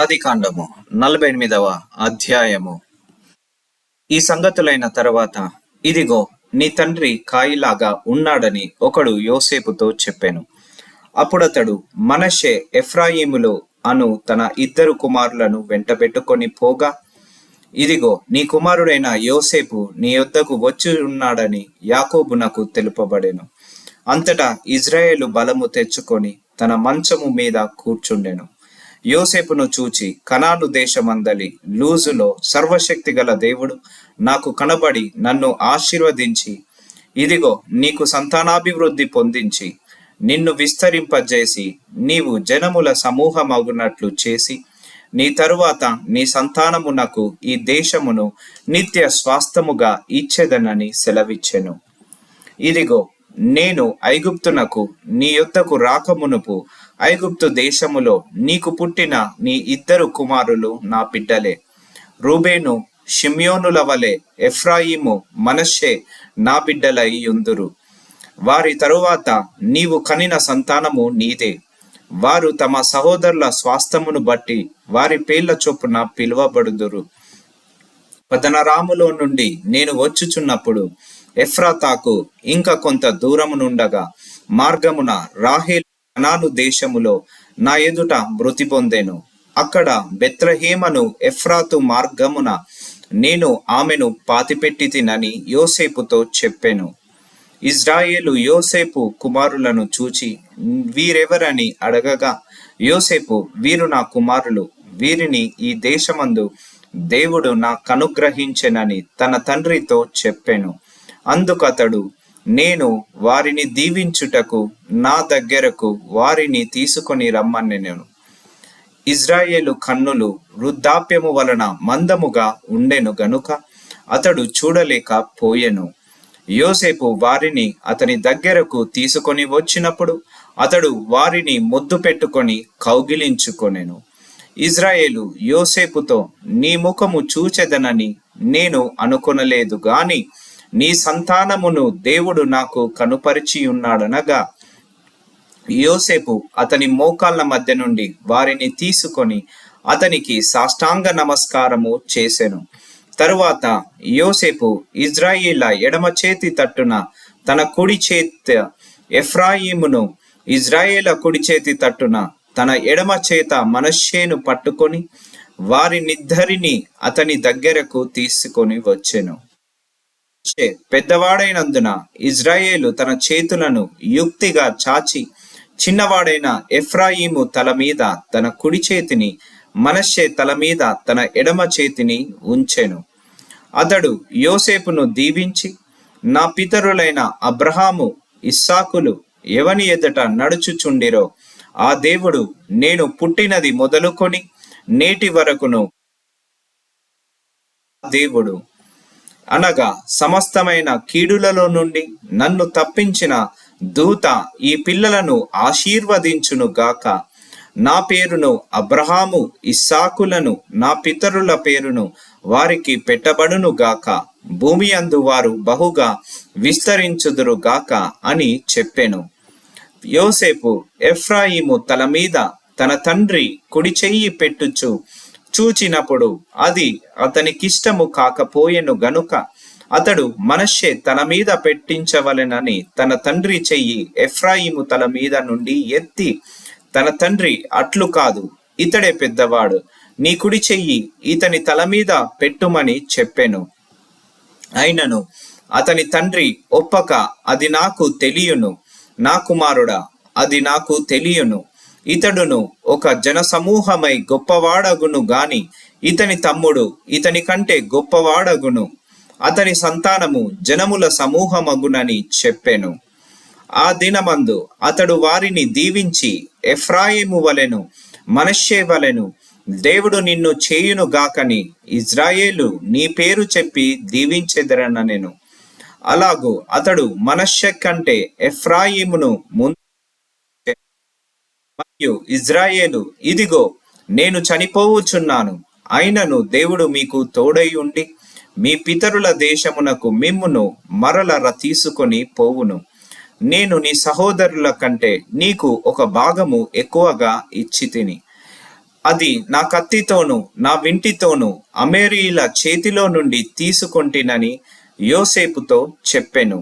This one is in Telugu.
ఆది కాండము నలభై ఎనిమిదవ అధ్యాయము. ఈ సంగతులైన తర్వాత ఇదిగో నీ తండ్రి కాయిలాగా ఉన్నాడని ఒకడు యోసేపుతో చెప్పాను. అప్పుడతడు మనషే ఎఫ్రాయిములో అను తన ఇద్దరు కుమారులను వెంటబెట్టుకొని పోగా ఇదిగో నీ కుమారుడైన యోసేపు నీ యొద్దకు వచ్చి ఉన్నాడని యాకోబునకు తెలుపబడెను. అంతటా ఇజ్రాయేలు బలము తెచ్చుకొని తన మంచము మీద కూర్చుండెను. యోసేపును చూచి కనాను దేశమందలి లూజులో సర్వశక్తి గల దేవుడు నాకు కనబడి నన్ను ఆశీర్వదించి ఇదిగో నీకు సంతానాభివృద్ధి పొందించి నిన్ను విస్తరింపజేసి నీవు జనముల సమూహమగునట్లు చేసి నీ తరువాత నీ సంతానమునకు ఈ దేశమును నిత్య స్వాస్థముగా ఇచ్చేదనని సెలవిచ్చెను. ఇదిగో నేను ఐగుప్తునకు నీ యొద్దకు రాకమునుపు ఐగుప్తు దేశములో నీకు పుట్టిన నీ ఇద్దరు కుమారులు నా బిడ్డలే. రూబేను షిమ్యోనుల వలె ఎఫ్రాయిము మనషే నా బిడ్డలై యుందురు వారి తరువాత నీవు కనిన సంతానము నీదే. వారు తమ సహోదరుల స్వాస్థమును బట్టి వారి పేర్ల చొప్పున పిలువబడుదురు. పతనరాములో నుండి నేను వచ్చుచున్నప్పుడు ఎఫ్రాతాకు ఇంకా కొంత దూరమునుండగా మార్గమున రాహేల్ కనాను దేశములో నా ఎదుట మృతి పొందెను. అక్కడ బెత్రహేమను ఎఫ్రాతు మార్గమున నేను ఆమెను పాతిపెట్టి తినని యోసేపుతో చెప్పెను. ఇజ్రాయేలు యోసేపు కుమారులను చూచి వీరెవరని అడగగా యోసేపు వీరు నా కుమారులు. వీరిని ఈ దేశమందు దేవుడు నాకు అనుగ్రహించెనని తన తండ్రితో చెప్పెను. అందుకతడు నేను వారిని దీవించుటకు నా దగ్గరకు వారిని తీసుకొని రమ్మని నేను. ఇజ్రాయేలు కన్నులు వృద్ధాప్యము వలన మందముగా ఉండెను గనుక అతడు చూడలేక పోయెను. యోసేపు వారిని అతని దగ్గరకు తీసుకొని వచ్చినప్పుడు అతడు వారిని ముద్దు పెట్టుకొని కౌగిలించుకొనెను. ఇజ్రాయేలు యోసేపుతో నీ ముఖము చూచెదనని నేను అనుకొనలేదు గాని నీ సంతానమును దేవుడు నాకు కనుపరిచి ఉన్నాడనగా యోసేపు అతని మోకాళ్ళ మధ్య నుండి వారిని తీసుకొని అతనికి సాష్టాంగ నమస్కారము చేసెను. తరువాత యోసేపు ఇజ్రాయిల ఎడమ చేతి తట్టున తన కుడి చేతి ఎఫ్రాయిమును ఇజ్రాయేల కుడి చేతి తట్టున తన ఎడమ చేత మనశ్శేను పట్టుకొని వారినిద్దరిని అతని దగ్గరకు తీసుకొని వచ్చెను. మనష్షే పెద్దవాడైనందున ఇజ్రాయేలు తన చేతులను యుక్తిగా చాచి చిన్నవాడైన ఎఫ్రాయిము తల మీద తన కుడి చేతిని మనష్షే తల మీద తన ఎడమ చేతిని ఉంచెను. అతడు యోసేపును దీవించి నా పితరులైన అబ్రహాము ఇస్సాకులు ఎవని ఎదుట నడుచుచుండిరో ఆ దేవుడు నేను పుట్టినది మొదలుకొని నేటి వరకును దేవుడు అనగా సమస్తమైన కీడులలో నుండి నన్ను తప్పించిన దూత ఈ పిల్లలను ఆశీర్వదించును గాక. నా పేరును అబ్రహాము ఇస్సాకులను నా పితరుల పేరును వారికి పెట్టబడును గాక. భూమి అందు వారు బహుగా విస్తరించుదురు గాక అని చెప్పెను. యోసేపు ఎఫ్రాయిము తల మీద తన తండ్రి కుడి చెయ్యి పెట్టుచు చూచినప్పుడు అది అతనికిష్టము కాకపోయెను గనుక అతడు మనషే తన మీద పెట్టించవలెనని తన తండ్రి చెయ్యి ఎఫ్రాయిము తల మీద నుండి ఎత్తి తన తండ్రి అట్లు కాదు ఇతడే పెద్దవాడు నీ కుడి చెయ్యి ఇతని తల మీద పెట్టుమని చెప్పెను. అయినను అతని తండ్రి ఒప్పక అది నాకు తెలియను నా కుమారుడా అది నాకు తెలియను. ఇతడును ఒక జనసమూహమై గొప్పవాడగును గాని ఇతని తమ్ముడు ఇతని కంటే గొప్పవాడగును. అతని సంతానము జనముల సమూహమగునని చెప్పెను. ఆ దినమందు అతడు వారిని దీవించి ఎఫ్రాయిము వలెను మనష్షే వలెను దేవుడు నిన్ను చేయును గాకని ఇజ్రాయేలు నీ పేరు చెప్పి దీవించెదరన నేను అలాగూ అతడు మనష్య కంటే ఎఫ్రాయిమును ముందు ఇజ్రాయేలు ఇదిగో నేను చనిపోవచ్చున్నాను. అయినను దేవుడు మీకు తోడై ఉండి మీ పితరుల దేశమునకు మిమ్మును మరలర తీసుకొని పోవును. నేను నీ సహోదరుల కంటే నీకు ఒక భాగము ఎక్కువగా ఇచ్చి తిని అది నా కత్తితోనూ నా వింటితోనూ అమేరీల చేతిలో నుండి తీసుకొంటినని యోసేపుతో చెప్పెను.